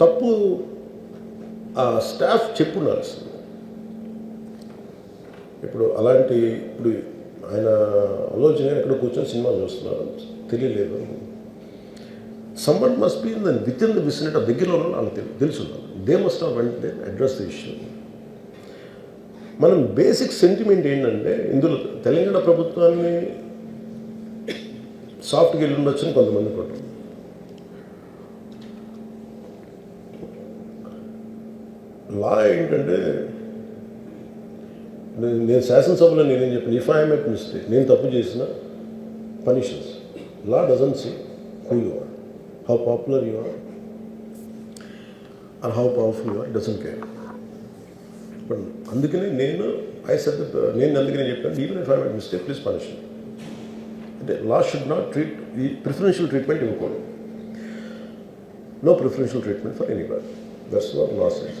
తప్పు ఆ స్టాఫ్ చెప్పుండాల్సింది. ఇప్పుడు అలాంటి ఇప్పుడు ఆయన ఆలోచన ఎక్కడ కూర్చొని సినిమా చూస్తున్నారు. తెలియలేదు. Someone must be in the with in the vicinity ఆ దగ్గరలో ఉన్న వాళ్ళకి తెలు- తెలుసు they must have went address the issue. మనం బేసిక్ సెంటిమెంట్ ఏంటంటే ఇందులో తెలంగాణ ప్రభుత్వాన్ని సాఫ్ట్గా వెళ్ళి ఉండొచ్చని కొంతమంది కొట్టం లా ఏంటంటే నేను శాసనసభలో నేనేం చెప్పాను ఇఫ్ ఐఎమ్ ఎట్ మిస్టేక్ నేను తప్పు చేసిన punishments law doesn't see who you are how popular you are are how powerful you are doesn't care but అందుకనే నేను ఐ సెట్ నేను అందుకనే చెప్పాను even if I'm at mistake please punishment అంటే law should not treat ఈ preferential treatment ఇవ్వకూడదు no preferential treatment for any బర్ that's what law sense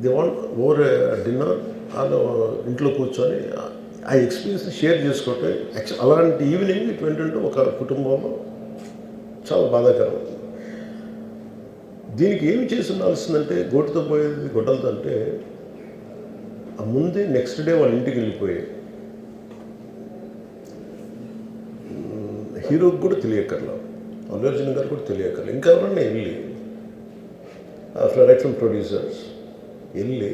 the want over dinner వాళ్ళు ఇంట్లో కూర్చొని ఆ ఎక్స్పీరియన్స్ షేర్ చేసుకోవటం యాక్చువల్ అలాంటి ఈవినింగ్ ఇటువంటి ఒక కుటుంబంలో చాలా బాధాకరం. దీనికి ఏమి చేసి ఉండాల్సిందంటే గోటుతో పోయేది గొడ్డలతో అంటే ఆ ముందే నెక్స్ట్ డే వాళ్ళ ఇంటికి వెళ్ళిపోయాయి హీరోకి కూడా తెలియక్కర్లేదు అల్లు అర్జున్ గారు కూడా తెలియకర్లా ఇంకా ఎవరన్నా వెళ్ళి రైట్ ఫ్రమ్ ప్రొడ్యూసర్స్ వెళ్ళి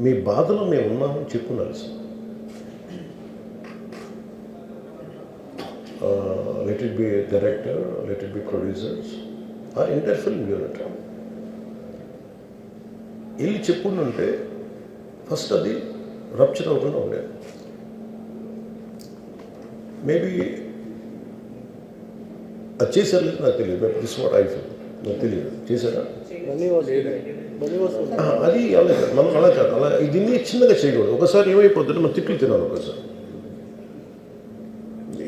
మీ బాధలో మేము ఉన్నామని చెప్పుండాల్సింది let it be director let it be producers ఆ ఇంటర్ ఫిల్మ్ యూనిట్ వెళ్ళి చెప్పుండుంటే ఫస్ట్ అది రప్చర్ అవ్వకుండా ఉండేది మేబీ అది చేశారు లేదు నాకు తెలియదు దిస్ వాట్ ఐ ఫీల్ నాకు తెలియదు. చేశారా. అది అలా కాదు. మనం అలా కాదు. అలా దీన్ని చిన్నగా చేయకూడదు. ఒకసారి ఏమైపోతుంటే మనం తిట్లు తినాలి ఒకసారి.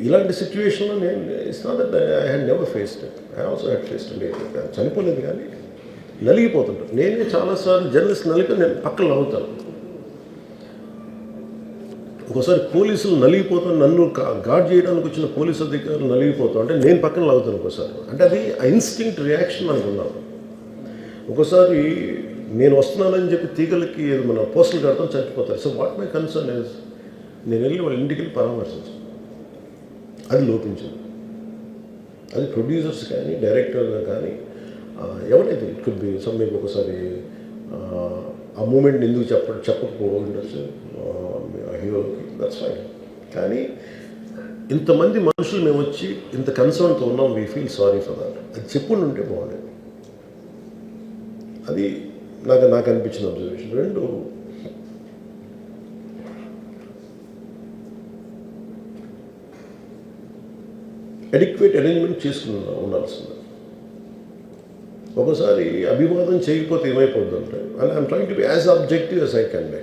ఇలాంటి సిచ్యువేషన్లో నేను it's not that I had never faced I also had faced చనిపోలేదు కానీ నలిగిపోతుంటాను. నేనే చాలాసార్లు జర్నలిస్ట్ నలిపి నేను పక్కన నవ్వుతాను. ఒకసారి పోలీసులు నలిగిపోతాను నన్ను గార్డ్ చేయడానికి వచ్చిన పోలీసు అధికారులు నలిగిపోతాం అంటే నేను పక్కన లాగుతాను ఒకసారి. అంటే అది ఇన్స్టింక్ట్ రియాక్షన్ అనుకున్నాను ఒకసారి నేను వస్తున్నానని చెప్పి తీగలకి ఏదైనా మన పోస్టులు కడతాం చచ్చిపోతారు. So what my concern is నేను వెళ్ళి వాళ్ళ ఇంటికి వెళ్ళి పరామర్శించాను. అది లోపించింది. అది ప్రొడ్యూసర్స్ కానీ డైరెక్టర్ కానీ ఎవరైతే it could be some maybe ఒకసారి ఆ, మూమెంట్ని ఎందుకు చెప్ప చెప్పకపోవడం ఉండొచ్చు. హీరోకి దట్స్ ఫైన్ కానీ ఇంతమంది మనుషులు మేము వచ్చి ఇంత కన్సర్న్తో ఉన్నాం we feel sorry for that అది చెప్పుండి బాగుండేది. అది నాకు నాకు అనిపించిన అబ్జర్వేషన్ రెండు అడిక్వేట్ అరేంజ్మెంట్ చేసుకున్నా ఉండాల్సింది. ఒకసారి అభివాదం చేయకపోతే ఏమైపోతుందంటే and I'm trying to be as objective as I can be